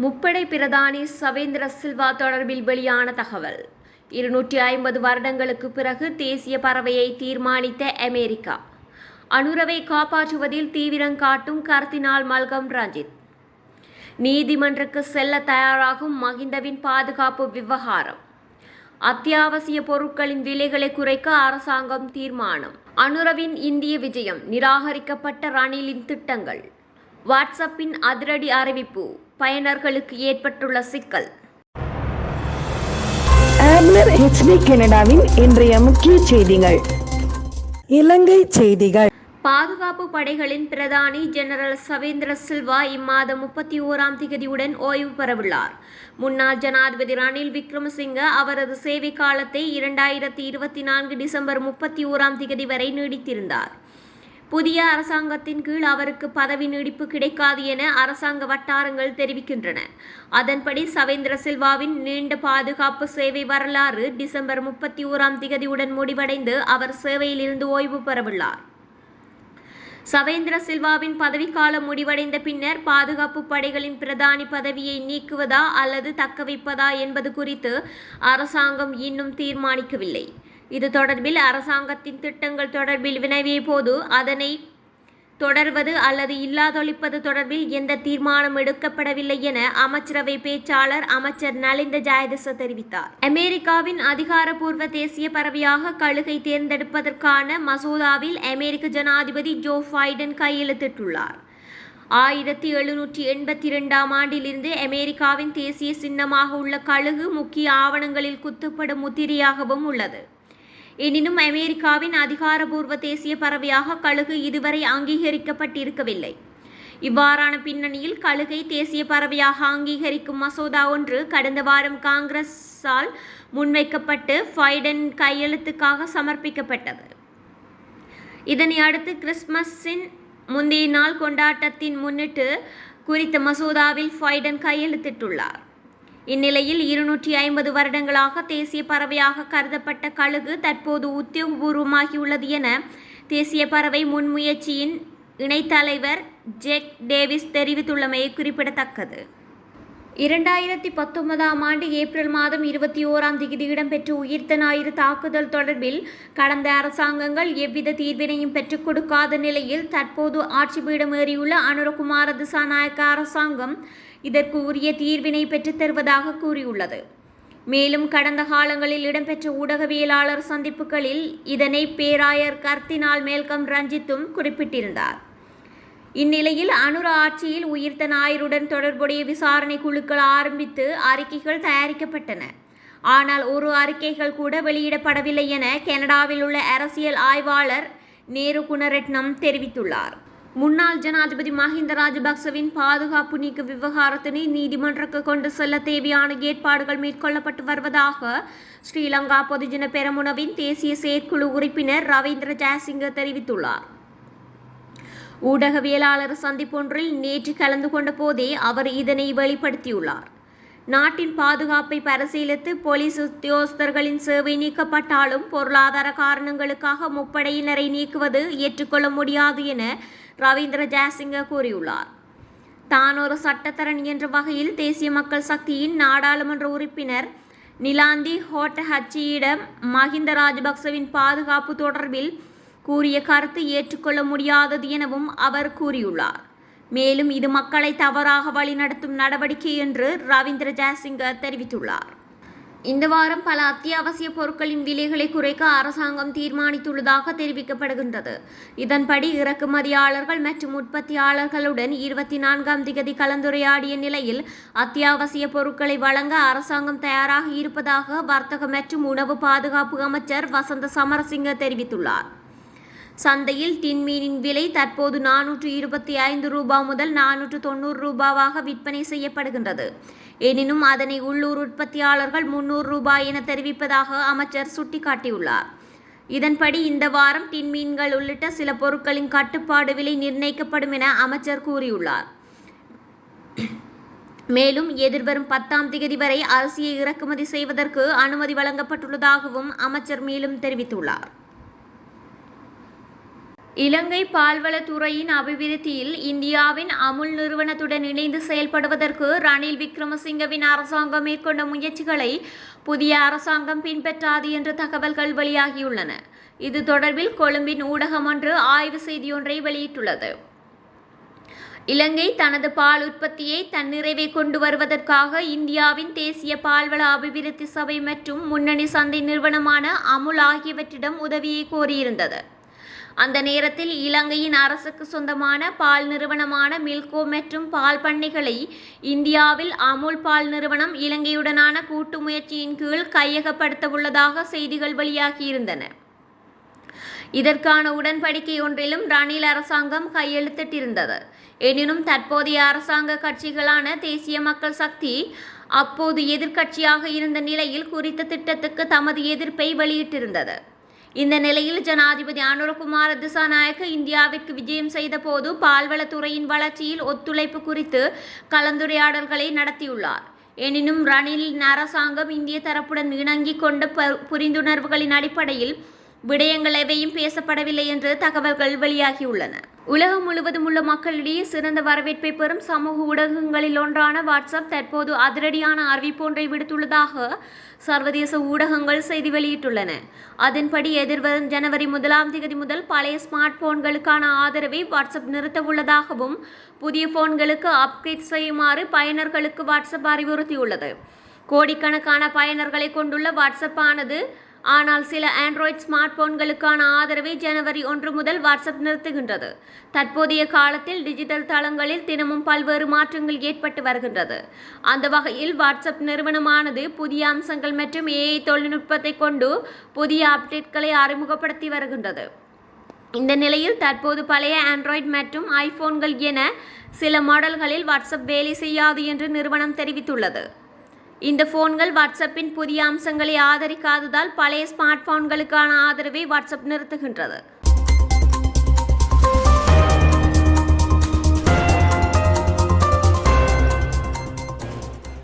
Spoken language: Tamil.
முப்படை பிரதானி சவேந்திர சில்வா தொடர்பில் வெளியான தகவல். இருநூற்றி ஐம்பது வருடங்களுக்கு பிறகு தேசிய பறவையை தீர்மானித்த அமெரிக்கா. அனுரவை காப்பாற்றுவதில் தீவிரம் காட்டும் கர்தினால் மல்கம் ரஞ்சித். நீதிமன்றுக்கு செல்ல தயாராகும் மகிந்தவின் பாதுகாப்பு விவகாரம். அத்தியாவசிய பொருட்களின் விலைகளை குறைக்க அரசாங்கம் தீர்மானம். அனுரவின் இந்திய விஜயம் நிராகரிக்கப்பட்ட ரணிலின் திட்டங்கள். வாட்ஸ்அப்பின் அதிரடி அறிவிப்பு. பயனர்களுக்கு ஏற்பட்டுள்ள சிக்கல். ஆம்லர் ஹெச்டி கனடாவின் இன்றைய முக்கிய செய்திகள். இலங்கை செய்திகள். பாதுகாப்பு படைகளின் பிரதானி ஜெனரல் சவேந்திர சில்வா இம்மாதம் முப்பத்தி ஓராம் திகதியுடன் ஓய்வு பெறவுள்ளார். முன்னாள் ஜனாதிபதி ரணில் விக்ரமசிங்க அவரது சேவை காலத்தை இரண்டாயிரத்தி இருபத்தி நான்கு டிசம்பர் முப்பத்தி ஓராம் திகதி வரை நீடித்திருந்தார். புதிய அரசாங்கத்தின் கீழ் அவருக்கு பதவி நீடிப்பு கிடைக்காது என அரசாங்க வட்டாரங்கள் தெரிவிக்கின்றன. அதன்படி சவேந்திர சில்வாவின் நீண்ட பாதுகாப்பு சேவை வரலாறு டிசம்பர் முப்பத்தி ஓராம் திகதியுடன் முடிவடைந்து அவர் சேவையிலிருந்து ஓய்வு பெறவுள்ளார். சவேந்திர சில்வாவின் பதவிக்காலம் முடிவடைந்த பின்னர் பாதுகாப்பு படைகளின் பிரதானி பதவியை நீக்குவதா அல்லது தக்கவைப்பதா என்பது குறித்து அரசாங்கம் இன்னும் தீர்மானிக்கவில்லை. இது தொடர்பில் அரசாங்கத்தின் திட்டங்கள் தொடர்பில் வினவிய போது அதனை தொடர்வது அல்லது இல்லாதொழிப்பது தொடர்பில் எந்த தீர்மானம் எடுக்கப்படவில்லை என அமைச்சரவை பேச்சாளர் அமைச்சர் நலிந்த ஜாயதிச தெரிவித்தார். அமெரிக்காவின் அதிகாரப்பூர்வ தேசிய பறவையாக கழுகை தேர்ந்தெடுப்பதற்கான மசோதாவில் அமெரிக்க ஜனாதிபதி ஜோ பைடன் கையெழுத்திட்டுள்ளார். ஆயிரத்தி எழுநூற்றி எண்பத்தி இரண்டாம் ஆண்டிலிருந்து அமெரிக்காவின் தேசிய சின்னமாக உள்ள கழுகு முக்கிய ஆவணங்களில் குத்தப்படும் முத்திரையாகவும் உள்ளது. எனினும் அமெரிக்காவின் அதிகாரபூர்வ தேசிய பறவையாக கழுகு இதுவரை அங்கீகரிக்கப்பட்டிருக்கவில்லை. இவ்வாறான பின்னணியில் கழுகை தேசிய பறவையாக அங்கீகரிக்கும் மசோதா ஒன்று கடந்த வாரம் காங்கிரஸால் முன்வைக்கப்பட்டு ஃபைடன் கையெழுத்துக்காக சமர்ப்பிக்கப்பட்டது. இதனை அடுத்து கிறிஸ்துமஸின் முந்தைய நாள் கொண்டாட்டத்தின் முன்னிட்டு குறித்த மசோதாவில் ஃபைடன் கையெழுத்திட்டுள்ளார். இந்நிலையில் இருநூற்றி ஐம்பது வருடங்களாக தேசிய பறவையாக கருதப்பட்ட கழுகு தற்போது உத்தியோகபூர்வமாகியுள்ளது என தேசிய பறவை முன்முயற்சியின் இணைத்தலைவர் ஜெக் டேவிஸ் தெரிவித்துள்ளமை குறிப்பிடத்தக்கது. இரண்டாயிரத்தி பத்தொன்பதாம் ஆண்டு ஏப்ரல் மாதம் இருபத்தி ஓராம் தேதி இடம்பெற்ற உயிர்த்த ஞாயிறு தாக்குதல் தொடர்பில் கடந்த அரசாங்கங்கள் எவ்வித தீர்வினையும் பெற்றுக் கொடுக்காத நிலையில் தற்போது ஆட்சி பீடமேறியுள்ள அனுரகுமார திசாநாயக்க அரசாங்கம் இதற்கு உரிய தீர்வினை பெற்றுத் தருவதாக கூறியுள்ளது. மேலும் கடந்த காலங்களில் இடம்பெற்ற ஊடகவியலாளர் சந்திப்புகளில் இதனை பேராயர் கர்த்தினால் மேல்கம் ரஞ்சித்தும் குறிப்பிட்டிருந்தார். இந்நிலையில் அனுரா ஆட்சியில் உயிர்த்த நாயருடன் தொடர்புடைய விசாரணை குழுக்கள் ஆரம்பித்து அறிக்கைகள் தயாரிக்கப்பட்டன. ஆனால் ஒரு அறிக்கைகள் கூட வெளியிடப்படவில்லை என கனடாவில் உள்ள அரசியல் ஆய்வாளர் நேரு குணரட்னம் தெரிவித்துள்ளார். முன்னாள் ஜனாதிபதி மஹிந்த ராஜபக்சவின் பாதுகாப்பு நீக்க விவகாரத்தினை நீதிமன்றக்கு கொண்டு செல்ல தேவையான ஏற்பாடுகள் மேற்கொள்ளப்பட்டு வருவதாக ஸ்ரீலங்கா பொதுஜன பெரமுனவின் தேசிய செயற்குழு உறுப்பினர் ரவீந்திர ஜெயசிங்க தெரிவித்துள்ளார். ஊடகவியலாளர் சந்திப்பொன்றில் நேற்று கலந்து கொண்ட போதே அவர் இதனை வெளிப்படுத்தியுள்ளார். நாட்டின் பாதுகாப்பை பரிசீலித்து போலீஸ் உத்தியோகஸ்தர்களின் சேவை நீக்கப்பட்டாலும் பொருளாதார காரணங்களுக்காக முப்படையினரை நீக்குவது ஏற்றுக்கொள்ள முடியாது என ரவீந்திர ஜெயசிங்க கூறியுள்ளார். தான் ஒரு சட்டத்தரணி என்ற வகையில் தேசிய மக்கள் சக்தியின் நாடாளுமன்ற உறுப்பினர் நிலாந்தி ஹோட்ட ஹச்சியிடம் மஹிந்த ராஜபக்சவின் பாதுகாப்பு தொடர்பில் கூறிய கருத்து ஏற்றுக்கொள்ள முடியாதது எனவும் அவர் கூறியுள்ளார். மேலும் இது மக்களை தவறாக வழிநடத்தும் நடவடிக்கை என்று ரவீந்திர ஜெயசிங்க தெரிவித்துள்ளார். இந்த வாரம் பல அத்தியாவசிய பொருட்களின் விலைகளை குறைக்க அரசாங்கம் தீர்மானித்துள்ளதாக தெரிவிக்கப்படுகின்றது. இதன்படி இறக்குமதியாளர்கள் மற்றும் உற்பத்தியாளர்களுடன் இருபத்தி நான்காம் திகதி கலந்துரையாடிய நிலையில் அத்தியாவசிய பொருட்களை வழங்க அரசாங்கம் தயாராக இருப்பதாக வர்த்தக மற்றும் உணவு பாதுகாப்பு அமைச்சர் வசந்த சமரசிங்க தெரிவித்துள்ளார். சந்தையில் டின்மீனின் விலை தற்போது நானூற்று இருபத்தி ஐந்து ரூபாய் முதல் நானூற்று தொண்ணூறு ரூபாவாக விற்பனை செய்யப்படுகின்றது. எனினும் அதனை உள்ளூர் உற்பத்தியாளர்கள் முன்னூறு ரூபாய் என தெரிவிப்பதாக அமைச்சர் சுட்டிக்காட்டியுள்ளார். இதன்படி இந்த வாரம் டின்மீன்கள் உள்ளிட்ட சில பொருட்களின் கட்டுப்பாடு விலை நிர்ணயிக்கப்படும் என அமைச்சர் கூறியுள்ளார். மேலும் எதிர்வரும் பத்தாம் தேதி வரை அரிசியை இறக்குமதி செய்வதற்கு அனுமதி வழங்கப்பட்டுள்ளதாகவும் அமைச்சர் மேலும் தெரிவித்துள்ளார். இலங்கை பால்வளத்துறையின் அபிவிருத்தியில் இந்தியாவின் அமுல் நிறுவனத்துடன் இணைந்து செயல்படுவதற்கு ரணில் விக்ரமசிங்கவின் அரசாங்கம் மேற்கொண்ட முயற்சிகளை புதிய அரசாங்கம் பின்பற்றாது என்ற தகவல்கள் வெளியாகியுள்ளன. இது தொடர்பில் கொழும்பின் ஊடகம் ஒன்று ஆய்வு செய்தியொன்றை வெளியிட்டுள்ளது. இலங்கை தனது பால் உற்பத்தியை தன்னிறைவை கொண்டு வருவதற்காக இந்தியாவின் தேசிய பால்வள அபிவிருத்தி சபை மற்றும் முன்னணி சந்தை நிறுவனமான அமுல் ஆகியவற்றிடம் உதவியை கோரியிருந்தது. அந்த நேரத்தில் இலங்கையின் அரசுக்கு சொந்தமான பால் நிறுவனமான மில்கோ மற்றும் பால் பண்ணைகளை இந்தியாவில் அமுல் பால் நிறுவனம் இலங்கையுடனான கூட்டு முயற்சியின் கீழ் கையகப்படுத்த உள்ளதாக செய்திகள் வெளியாகியிருந்தன. இதற்கான உடன்படிக்கை ஒன்றிலும் ரணில் அரசாங்கம் கையெழுத்திட்டிருந்தது. எனினும் தற்போதைய அரசாங்க கட்சிகளான தேசிய மக்கள் சக்தி அப்போது எதிர்க்கட்சியாக இருந்த நிலையில் குறித்த திட்டத்துக்கு தமது எதிர்ப்பை வெளியிட்டிருந்தது. இந்த நிலையில் ஜனாதிபதி அனுரகுமார திசாநாயக்க இந்தியாவிற்கு விஜயம் செய்தபோது பால்வளத்துறையின் வளர்ச்சியில் ஒத்துழைப்பு குறித்து கலந்துரையாடல்களை நடத்தியுள்ளார். எனினும் ரணிலின் அரசாங்கம் இந்திய தரப்புடன் இணங்கிக் கொண்ட ப- புரிந்துணர்வுகளின் அடிப்படையில் விடயங்கள் எவையும் பேசப்படவில்லை என்று தகவல்கள் வெளியாகியுள்ளன. உலகம் முழுவதும் உள்ள மக்களிடையே சிறந்த வரவேற்பை பெறும் சமூக ஊடகங்களில் ஒன்றான வாட்ஸ்அப் தற்போது அதிரடியான அறிவிப்பொன்றை விடுத்துள்ளதாக சர்வதேச ஊடகங்கள் செய்தி வெளியிட்டுள்ளன. அதன்படி எதிர்வரும் ஜனவரி முதலாம் தேதி முதல் பழைய ஸ்மார்ட் போன்களுக்கான ஆதரவை வாட்ஸ்அப் நிறுத்த உள்ளதாகவும் புதிய போன்களுக்கு அப்கிரேட் செய்யுமாறு பயனர்களுக்கு வாட்ஸ்அப் அறிவுறுத்தியுள்ளது. கோடிக்கணக்கான பயனர்களை கொண்டுள்ள வாட்ஸ்அப் ஆனது ஆனால் சில ஆண்ட்ராய்ட் ஸ்மார்ட் போன்களுக்கான ஆதரவை ஜனவரி ஒன்று முதல் வாட்ஸ்அப் நிறுத்துகின்றது. தற்போதைய காலத்தில் டிஜிட்டல் தளங்களில் தினமும் பல்வேறு மாற்றங்கள் ஏற்பட்டு வருகின்றது. அந்த வகையில் வாட்ஸ்அப் நிறுவனமானது புதிய அம்சங்கள் மற்றும் ஏஐ தொழில்நுட்பத்தை கொண்டு புதிய அப்டேட்களை அறிமுகப்படுத்தி வருகின்றது. இந்த நிலையில் தற்போது பழைய ஆண்ட்ராய்டு மற்றும் ஐபோன்கள் என சில மாடல்களில் வாட்ஸ்அப் வேலை செய்யாது என்று நிறுவனம் தெரிவித்துள்ளது. இந்த போன்கள் வாட்ஸ்அப்பின் புதிய அம்சங்களை ஆதரிக்காததால் பழைய ஸ்மார்ட் போன்களுக்கான ஆதரவை வாட்ஸ்அப் நிறுத்துகின்றது.